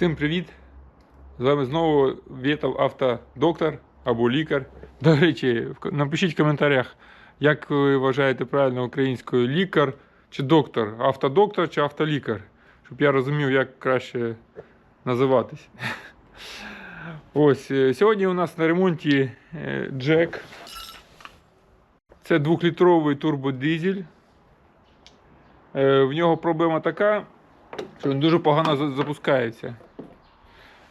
Всім привіт! З вами знову Вєтов автодоктор або лікар. До речі, напишіть в коментарях, як ви вважаєте правильно українською лікар чи доктор, автодоктор чи автолікар, щоб я розумів, як краще називатись. Ось е, сьогодні у нас на ремонті е, Джек. Це двохлітровий турбодизель. Е, В нього проблема така, що він дуже погано запускається.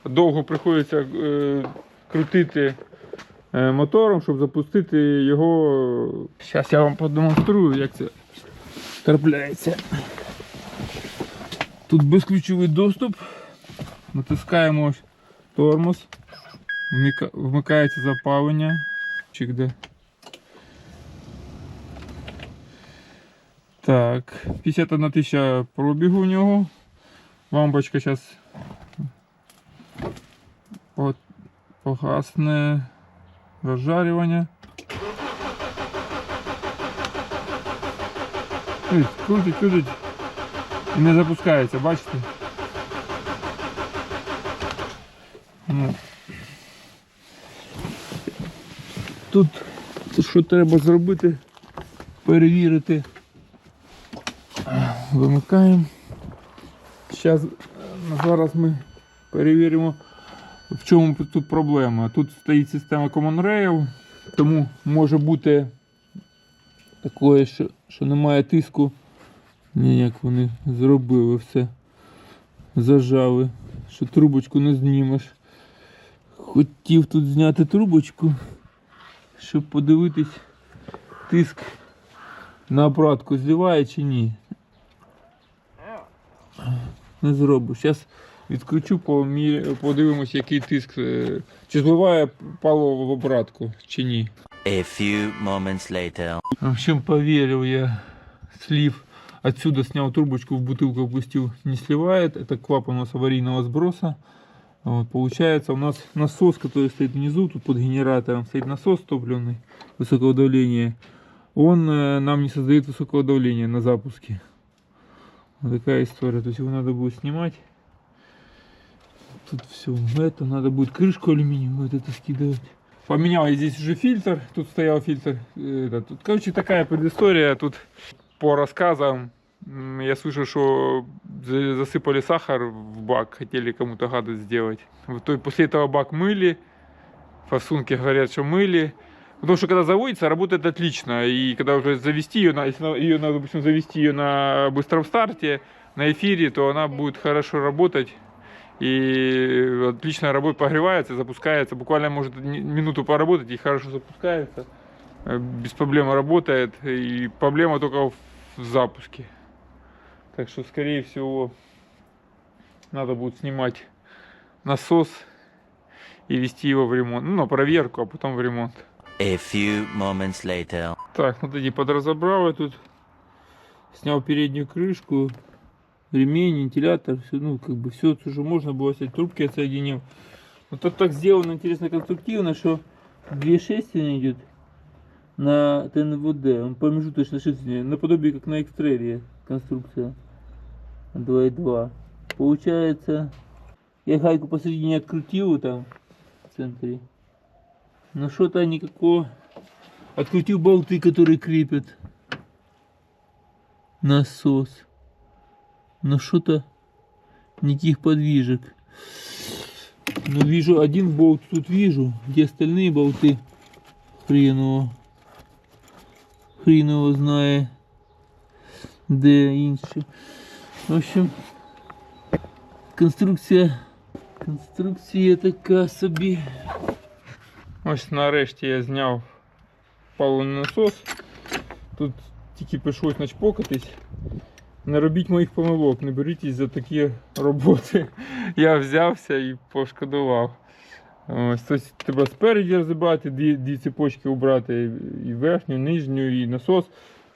Довго приходиться е, крутити е, мотором, щоб запустити його. Зараз я вам продемонструю, як це трапляється. Тут безключовий доступ. Натискаємо тормоз. Вмикається запалення. Чик де. Так, 51 тисяча пробігу у нього. Лампочка зараз погасне розжарювання. Крутить, крутить. І не запускається, бачите? Ну. Тут що треба зробити? Перевірити. Вимикаємо. Зараз, зараз ми перевіримо, в чому тут проблема. Тут стоїть система Common Rail, тому може бути таке, що, що немає тиску. Ні, як вони зробили все. Зажали, що трубочку не знімеш. Хотів тут зняти трубочку, щоб подивитись тиск на обратку зливає чи ні. Не зроблю. Зараз відкручу, помі- подивимось, який тиск. е, Чи зливає паливо в обратку, чи ні. A few moments later. В общем, поверил я. Слив отсюда снял трубочку, в бутылку опустил, не сливает. Это клапан у нас аварийного сброса. Вот, получается, у нас насос, который стоит внизу, тут под генератором стоит насос топливный высокого давления. Он э, нам не создает высокого давления на запуске. Вот такая история. То есть его надо будет снимать. Тут все это, надо будет крышку алюминиевую вот это скидывать. Поменял я здесь уже фильтр, тут стоял фильтр. э, это, тут, короче, такая предыстория. Тут по рассказам я слышал, что за- засыпали сахар в бак, хотели кому-то гадость сделать. То есть после этого бак мыли, форсунки говорят, что мыли. Потому что когда заводится, работает отлично. И когда уже завести ее, если ее надо, допустим, завести ее на быстром старте, на эфире, то она будет хорошо работать. И отлично работает, погревается, запускается. Буквально может минуту поработать и хорошо запускается. Э, Без проблем работает. И проблема только в запуске. Так что, скорее всего, надо будет снимать насос и вести его в ремонт. Ну, на проверку, а потом в ремонт. A few moments later. Так, ну тоді подразобрал я тут. Снял переднюю крышку, ремень, вентилятор, все, ну, как бы все уже можно было снять, трубки отсоединил. Но тут так сделано интересно конструктивно, что две шестерни идет на ТНВД, он промежуточно шестерни, наподобие как на экстреле конструкция 2.2. Получается, я гайку посередине открутил там в центре. Но что-то никакого Открутил болты, которые крепят насос Но что-то никаких подвижек. Но вижу один болт тут вижу, где остальные болты хрен его. Хрен его знает. Де інші. В общем, конструкція. Конструкція така собі. Ось нарешті я зняв паливний насос. Тут тільки прийшлось начпокатись. Не робіть моїх помилок, не беріть за такі роботи. Я взявся і пошкодував. Ось тобто треба спереді розібрати, дві, дві цепочки убрати, і верхню, і нижню, і насос.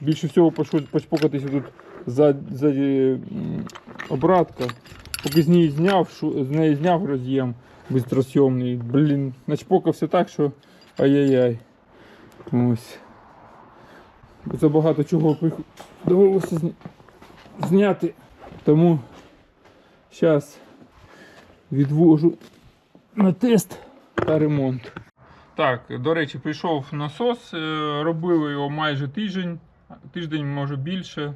Більше всього почпокатися тут за, за обратка. Поки з неї зняв, шу- з неї зняв роз'єм бистросйомний. Блін, начпокався так, що ай-яй-яй. Ось. Забагато чого прих- довелося зня- зняти. Тому зараз відвожу на тест та ремонт. Так, до речі, прийшов насос, е, робили його майже тиждень, тиждень, може більше.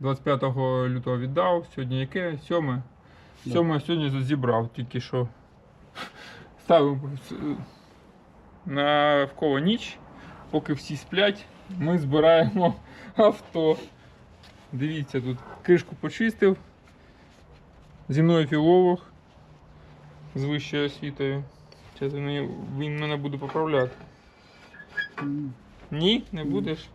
25 лютого віддав, сьогодні яке? Сьоме. Да. Сьоме сьогодні зібрав, тільки що ставив е, навколо ніч, поки всі сплять, ми збираємо авто. Дивіться, тут кришку почистив. Зі мною філолог з вищою освітою. Зараз він, він мене буде поправляти. Ні, не будеш?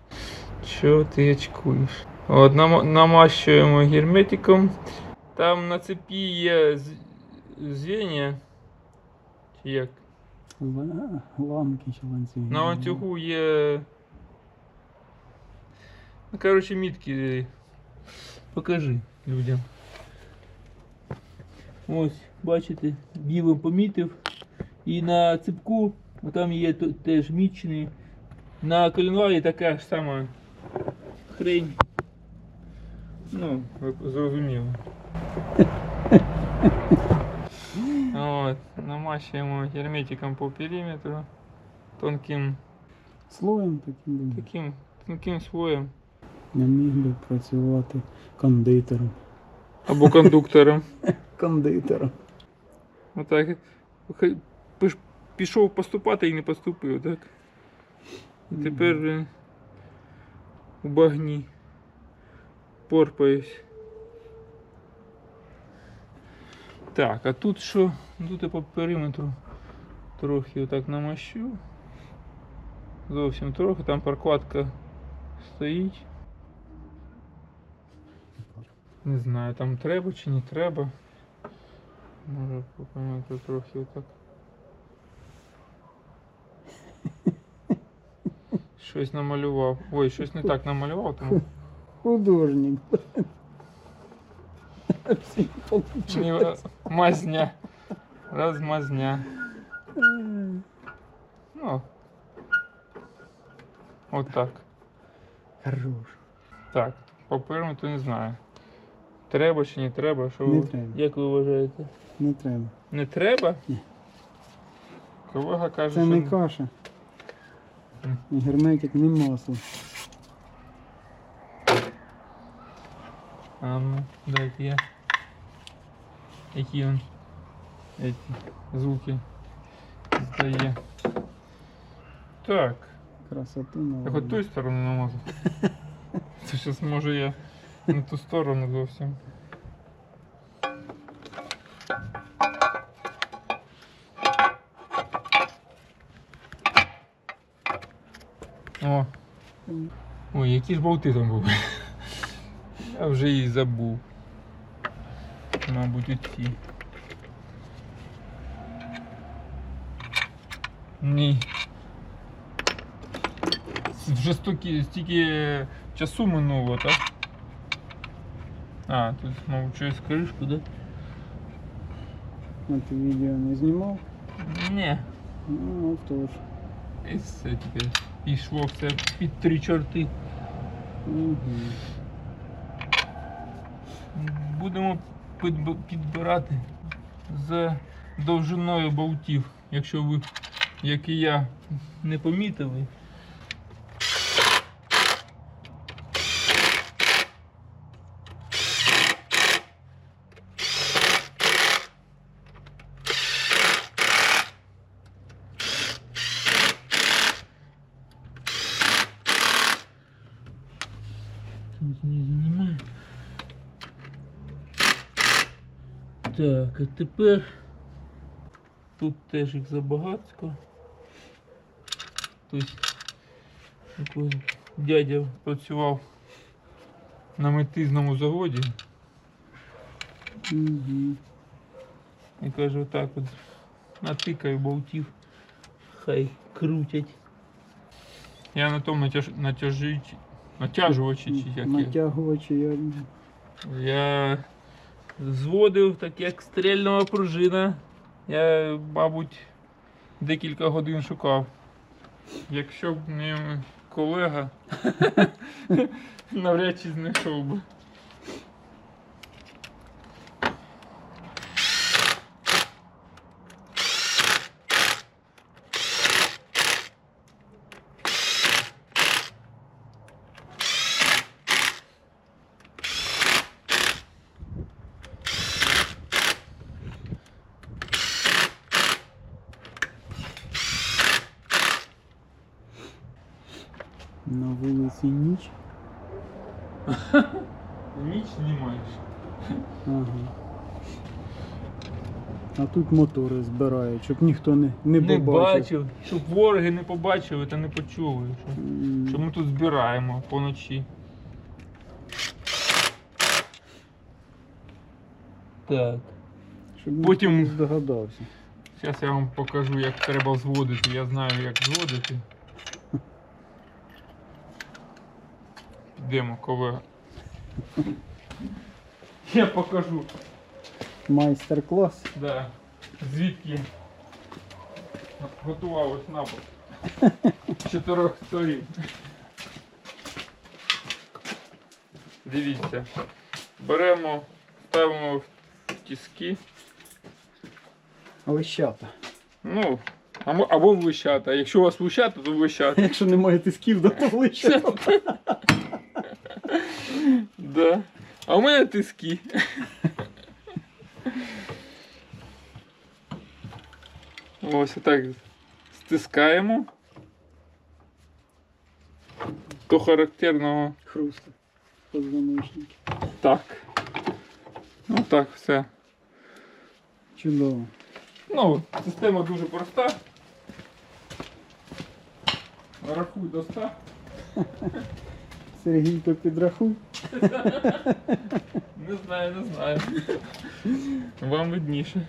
Що ти очкуєш? От, нам, намащуємо герметиком. Там на цепі є звіння. Чи як? ла- Ламки чи ланцюги. На ланцюгу є. Ну, коротше, мітки. Покажи людям. Ось, бачите, білим помітив. І на ципку, там є теж мічені. На коленвалі така ж сама хрень. Ну, зрозуміло. От, намащуємо герметиком по периметру. Тонким, Слоєм таким таким тонким слоєм. Не міг би працювати кондитером. Або кондуктором. Кондитером. Отак. Пішов поступати і не поступив, так? І тепер він у багні порпаюсь. Так, а тут що? Тут я по периметру трохи отак намащу. Зовсім трохи, там прокладка стоїть. Не знаю, там треба чи не треба. Може по периметру трохи отак. Щось намалював. Ой, щось не так намалював, тому Художник. Е, мазня. Розмазня. Ну. От так. Хорош. Так, по периметру не знаю. Треба чи не треба? Що Не ви- треба. Як ви вважаєте? Не треба. Не треба? Ні. Колега каже, Це що не каша. М. І Герметик не масло. А ну, дайте я. Які он эти звуки здає. Так, Красоту я хоч наводить. ту сторону намазав. Це зараз може я на ту сторону зовсім. О. Ой, які ж болти там були. Я вже і забув. Мабуть, оці. Ні. Вже стільки, стільки часу минуло, так? А, тут, мабуть, через кришку, да? А ти відео не знімав? Ні. Ну, отож. І все тепер. Пішло все під три чорти. Угу. Будемо підб- підбирати з довжиною болтів, якщо ви, як і я, не помітили. Знизу немає. Так, а тепер тут теж їх забагатько. Тобто якийсь дядя працював на метизному заводі Угу. і каже, отак от натикаю болтів, хай крутять. Я на тому натяж... натяжувачі, чи як я. Натягувачі я. Я зводив так як стрельнова пружина. Я, мабуть, декілька годин шукав. Якщо б не колега, навряд чи знайшов би. На вулиці ніч. Ніч знімаєш. Ага. А тут мотори збирають, щоб ніхто не, не, Не побачив. бачив, щоб вороги не побачили та не почули, що, М, що ми тут збираємо поночі. Так. Щоб ніхто Потім- не здогадався. Зараз я вам покажу, як треба зводити. Я знаю, як зводити. Йдемо, колега. Я покажу. Майстер-клас. Да. Звідки готувалось напад. З чотирьох сторін. Дивіться. Беремо, ставимо в тіски. Лещата. Ну, або, або в лищата. Якщо у вас лищата, то в лищата. Якщо немає тисків, то лещата. Да. А у мене тиски. Ось отак стискаємо. До характерного Хруста. Позвоночники. так. Ну так, все. Чудово. Ну, система дуже проста. Рахуй до 100. Сергійко, підрахуй. Не знаю, не знаю. Вам видніше.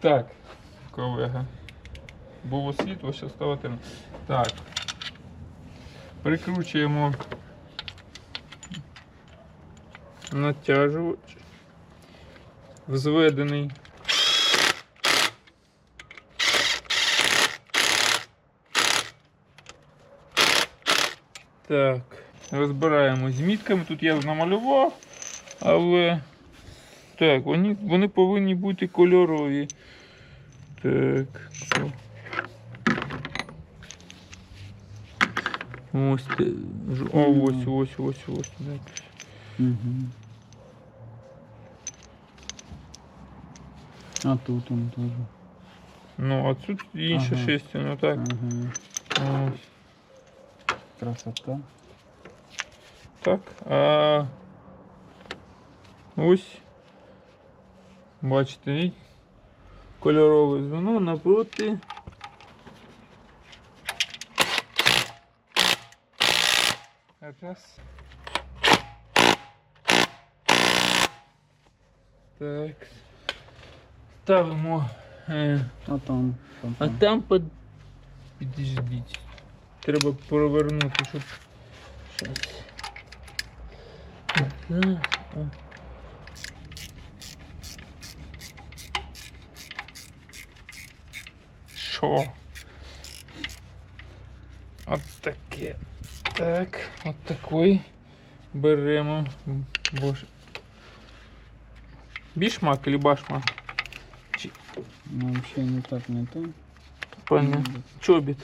Так, колега. Було світло, ще стало темно. Так. Прикручуємо натяжувач. Взведений. Так, розбираємо з мітками. Тут я намалював, але так, вони, вони повинні бути кольорові. Так. Ось, о, ось, ось, ось, ось. Угу. А тут он теж. Ну, а тут інше Ага. шестя, ну так. Ага. Ось. Красота. Так. А ось. Бачите, і кольорове звено напроти. Раз. Так. Ставимо. Е, А там. Що а там? там под... Підождіть. Треба провернути, щоб. А. Що? От таке. Так, от такий беремо. Боже. Бішмак или башмак? Ну, взагалі не так, не то. Понятно. Чобіт.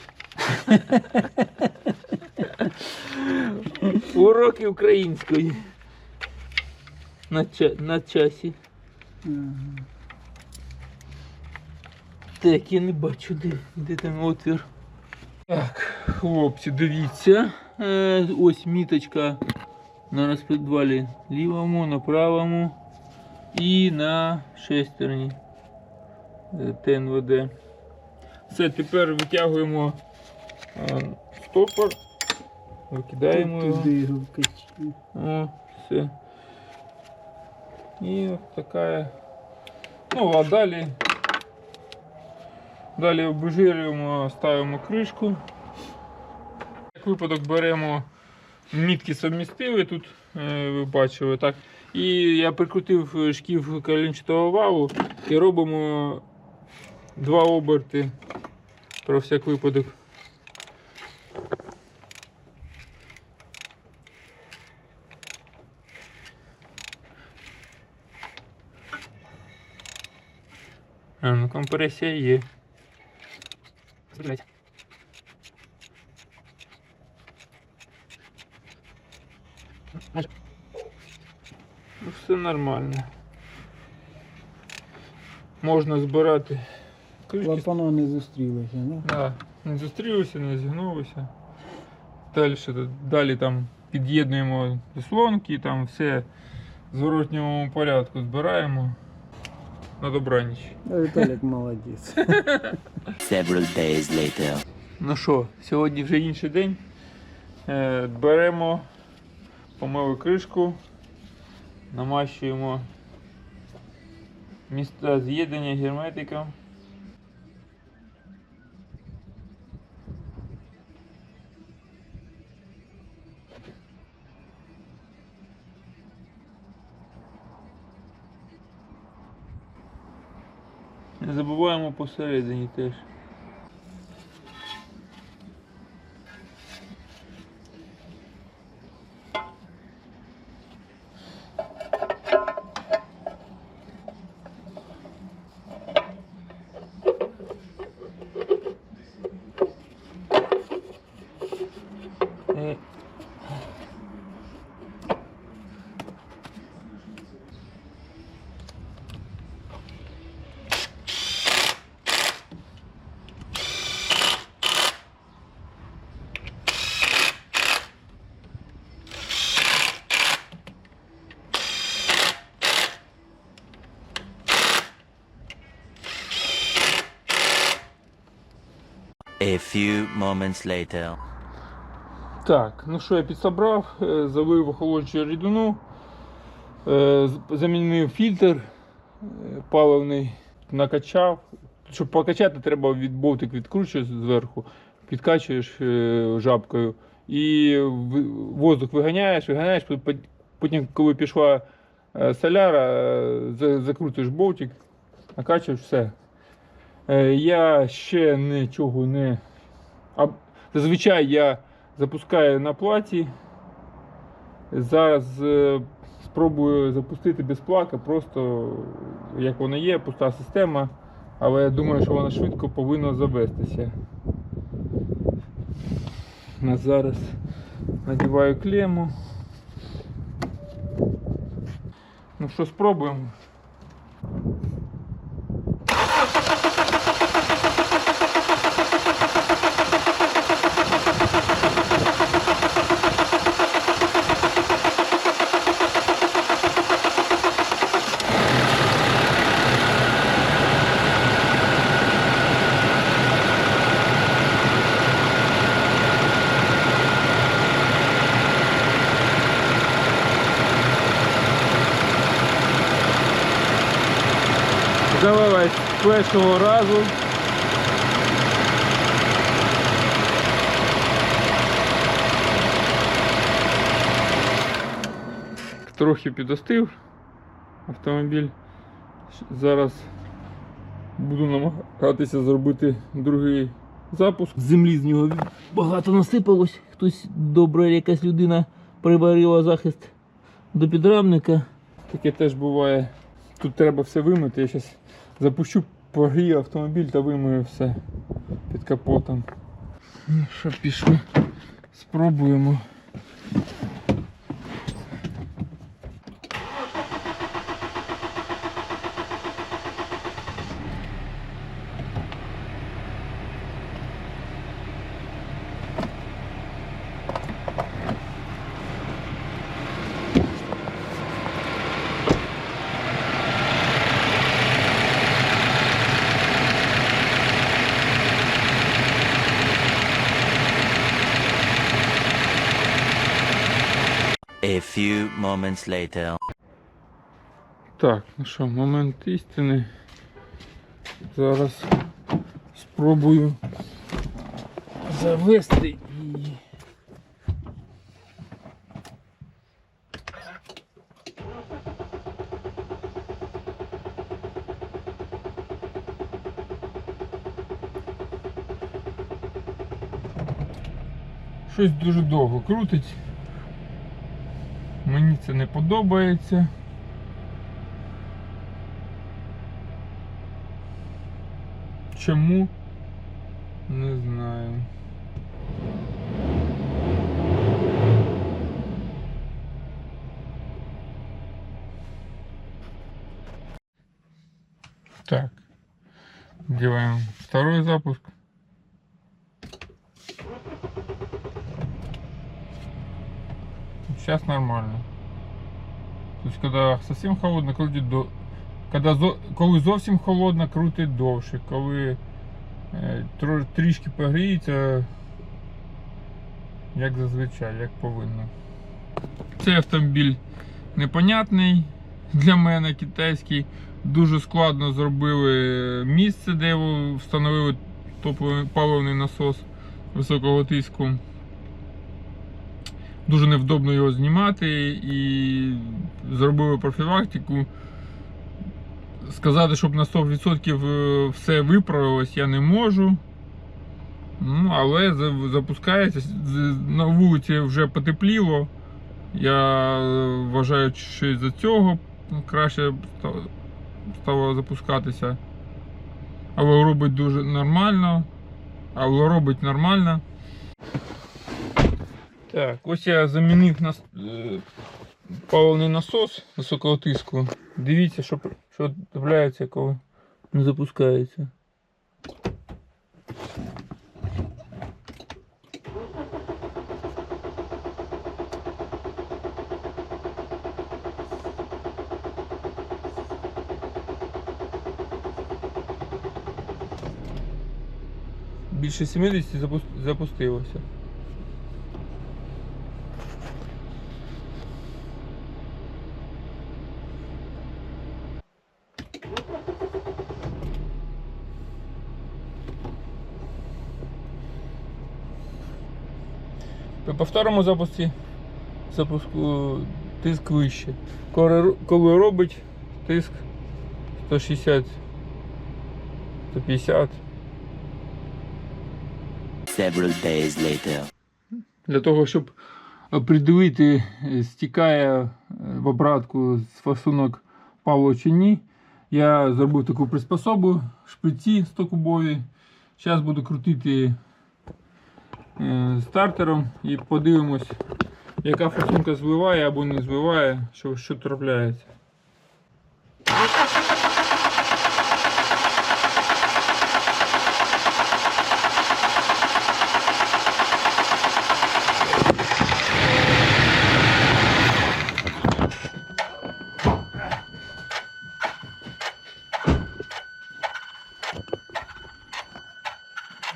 Уроки української. На, ча на часі. Так, я не бачу, де, де там отвір. Так, хлопці, дивіться. Е, ось міточка на розпідвалі лівому, на правому і на шестерні е, ТНВД. Все, тепер витягуємо стопор, викидаємо його. Його. О, все. І от така. Ну, а далі. Далі обезжирюємо, ставимо кришку. Як випадок беремо мітки совмістили, тут е, ви бачили, так. І я прикрутив шків коленчатого валу і робимо два оберти про всяк випадок. А, ну компресія є. Ну, все нормально. Можна збирати. Клапана не зустрілися, да? Да. Не зустрілися, не зігнулися. Далі, далі там під'єднуємо заслонки, там все в зворотньому порядку збираємо. На добраніч. Віталік молодець. Several days later. Ну що, сьогодні вже інший день. Е, беремо, помили кришку, намащуємо місця з'єднання герметиком. Не забуваємо посередині теж. A few moments later. Так, ну що я підсобрав, е, залив охолоджуючу рідину, е, замінив фільтр е, паливний, накачав. Щоб покачати, треба від болтик відкручуєш зверху, підкачуєш жабкою і воздух виганяєш, виганяєш, пот- пот- потім, коли пішла соляра, закрутиш болтик, накачуєш все. Я ще нічого не. Зазвичай я запускаю на платі. Зараз е, спробую запустити без плака, просто як воно є, пуста система. Але я думаю, що вона швидко повинна завестися. На зараз надіваю клему. Ну що, спробуємо. Першого разу. Трохи підостив автомобіль. Зараз буду намагатися зробити другий запуск. Землі з нього багато насипалось. Хтось добра якась людина приварила захист до підрамника. Таке теж буває. Тут треба все вимити. Я зараз запущу погрію автомобіль та вимию все під капотом. Ну що, пішли. Спробуємо. Few moments later. Так, ну що, момент істини. Зараз спробую завести її. Щось дуже довго крутить. Мені це не подобається. Чому? Не знаю. Так. Делаем второй запуск. Сейчас нормально. Тобто, коли зовсім холодно, крутить до. Зо... коли зовсім холодно, крутить довше. Коли е, трішки погріється, як зазвичай, як повинно. Цей автомобіль непонятний для мене китайський. Дуже складно зробили місце, де його встановили паливний насос високого тиску. Дуже невдобно його знімати і зробили профілактику. Сказати, щоб на 100% е, все виправилось, я не можу. Ну, але запускається. На вулиці вже потепліло. Я е, вважаю, що із-за цього краще ста- стало запускатися. Але робить дуже нормально. Але робить нормально. Так, ось я замінив нас, е, паливний насос високого тиску. Дивіться, що, що трапляється, коли не запускається. Більше 70 запус- запустилося. При повторному запуску запуску тиск вище. Коли, коли робить тиск 160 150 Several days later. Для того, щоб определити, е, стікає е, в обратку з фасунок Павло чи ні, я зробив таку приспособу, шприці 100-кубові. Зараз буду крутити стартером і подивимось, яка фасунка звиває або не звиває, що, що трапляється.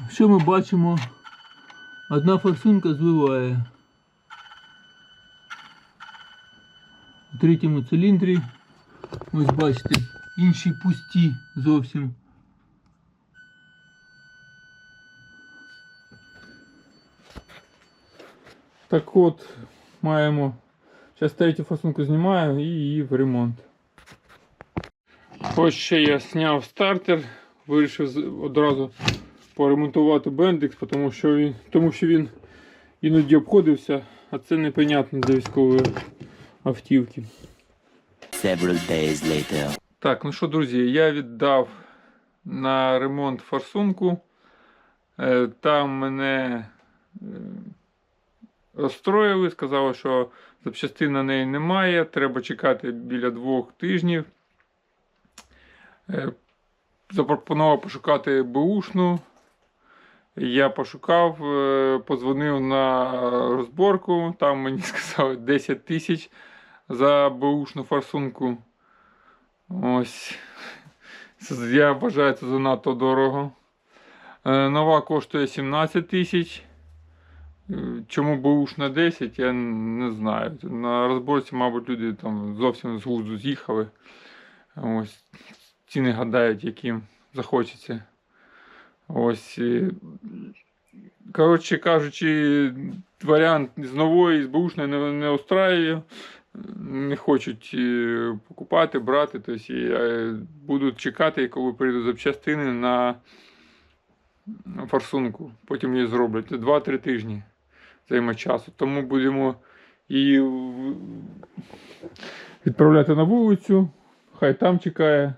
Що ми бачимо? Одна форсунка звиває. У третьому циліндрі. Ось бачите, інші пусті зовсім. Так от, маємо. Зараз третю фасунку знімаю і її в ремонт. Ось ще я зняв стартер, вирішив одразу поремонтувати бендикс, тому що він, тому що він іноді обходився, а це непонятно для військової автівки. Several days later. Так, ну що, друзі, я віддав на ремонт форсунку. Е, Там мене е, розстроїли, сказали, що запчастин на неї немає, треба чекати біля двох тижнів. Е, Запропонував пошукати Бушну. Я пошукав, е, позвонив на розборку, там мені сказали 10 тисяч за бушну форсунку. Ось. Я вважаю, це занадто дорого. Е, Нова коштує 17 тисяч. Е, Чому бушна на 10, я не знаю. На розборці, мабуть, люди там зовсім з глузду з'їхали. Ось. Ціни гадають, яким захочеться. Ось. Коротше кажучи, варіант з нової, з бушної не, не устраює не хочуть е, покупати, брати. Тобто, е, будуть чекати, коли прийдуть запчастини на форсунку. Потім її зроблять. Це 2-3 тижні займе часу. Тому будемо її відправляти на вулицю. Хай там чекає.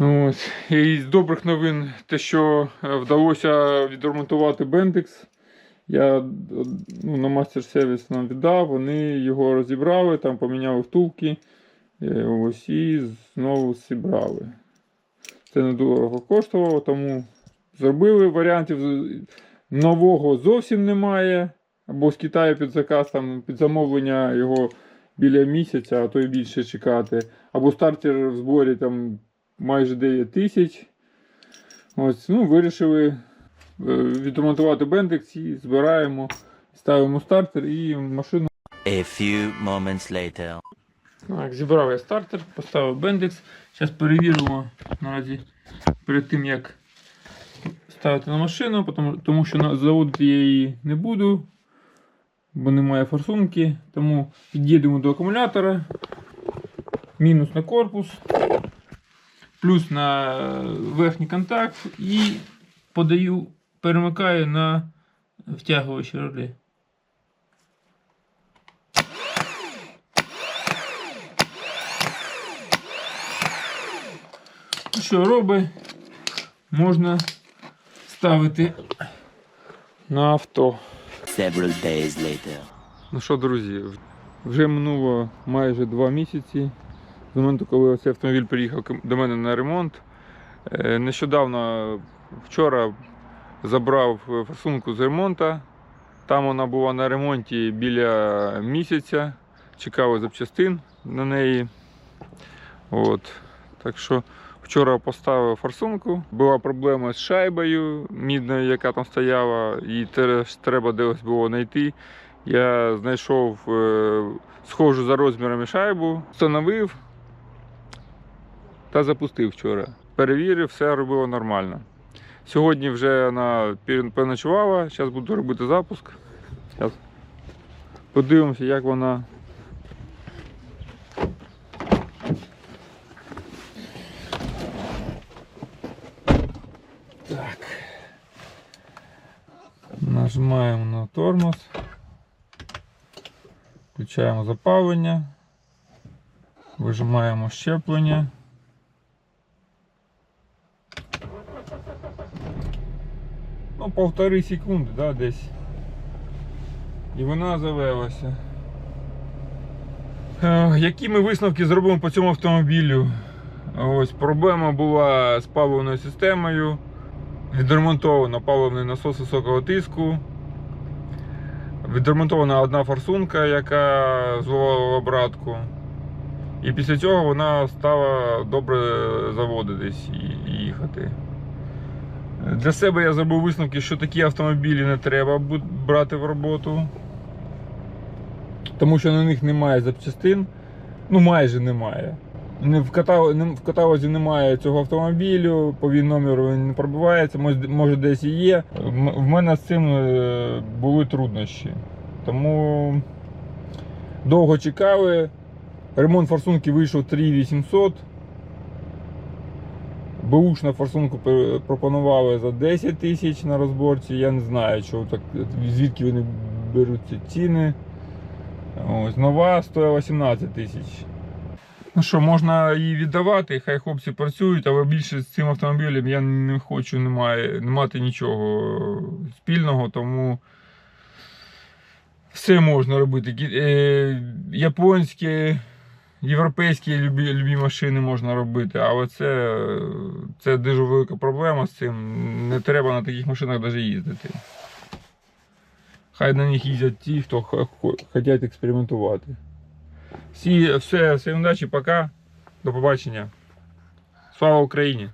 Ось. І з добрих новин те, що е, вдалося відремонтувати Бендекс. Я ну, на мастер сервіс нам віддав, вони його розібрали, там поміняли втулки. е, Ось і знову зібрали. Це недорого коштувало, тому зробили варіантів. Нового зовсім немає. або з Китаю під заказ, там, під замовлення його біля місяця, а то й більше чекати. Або стартер в зборі там майже 9 тисяч. Ось, ну, вирішили е, відремонтувати бендекс і збираємо, ставимо стартер і машину. A few moments later. Так, зібрав я стартер, поставив бендекс. Зараз перевіримо наразі перед тим, як ставити на машину, тому, тому що заводити я її не буду, бо немає форсунки. Тому під'їдемо до акумулятора, мінус на корпус, плюс на верхній контакт і подаю, перемикаю на втягувачі ролі. Що робить? Можна ставити на авто. Several days later. Ну що, друзі, вже минуло майже два місяці з моменту, коли цей автомобіль приїхав до мене на ремонт. Е, Нещодавно, вчора, забрав е, форсунку з ремонту. Там вона була на ремонті біля місяця. Чекав запчастин на неї. От. Так що вчора поставив форсунку. Була проблема з шайбою мідною, яка там стояла, її теж треба десь було знайти. Я знайшов е, схожу за розмірами шайбу, встановив та запустив вчора. Перевірив, все робило нормально. Сьогодні вже вона пер- переночувала, зараз буду робити запуск. Зараз подивимося, як вона. Так. Нажимаємо на тормоз. Включаємо запалення. Вижимаємо щеплення. Ну, полтори секунди, да, десь. І вона завелася. Е, Які ми висновки зробимо по цьому автомобілю? Ось проблема була з паливною системою. Відремонтовано паливний насос високого тиску. Відремонтована одна форсунка, яка зволила обратку. І після цього вона стала добре заводитись і їхати. Для себе я зробив висновки, що такі автомобілі не треба брати в роботу. Тому що на них немає запчастин. Ну майже немає. В, каталозі, немає цього автомобілю, по він номеру не пробивається, може, десь і є. В мене з цим е, були труднощі. Тому довго чекали. Ремонт форсунки вийшов 3800. Бушна на форсунку пропонували за 10 тисяч на розборці. Я не знаю, чого так, звідки вони беруть ці ціни. Ось, нова стоїть 18 тисяч. Ну що, можна її віддавати, хай хлопці працюють, але більше з цим автомобілем я не хочу не, має, не мати нічого спільного, тому все можна робити. Е, японські, європейські любі, любі машини можна робити, але це, це дуже велика проблема з цим. Не треба на таких машинах навіть їздити. Хай на них їздять ті, хто хочуть експериментувати. Всі, все, всім удачі, пока. До побачення. Слава Україні!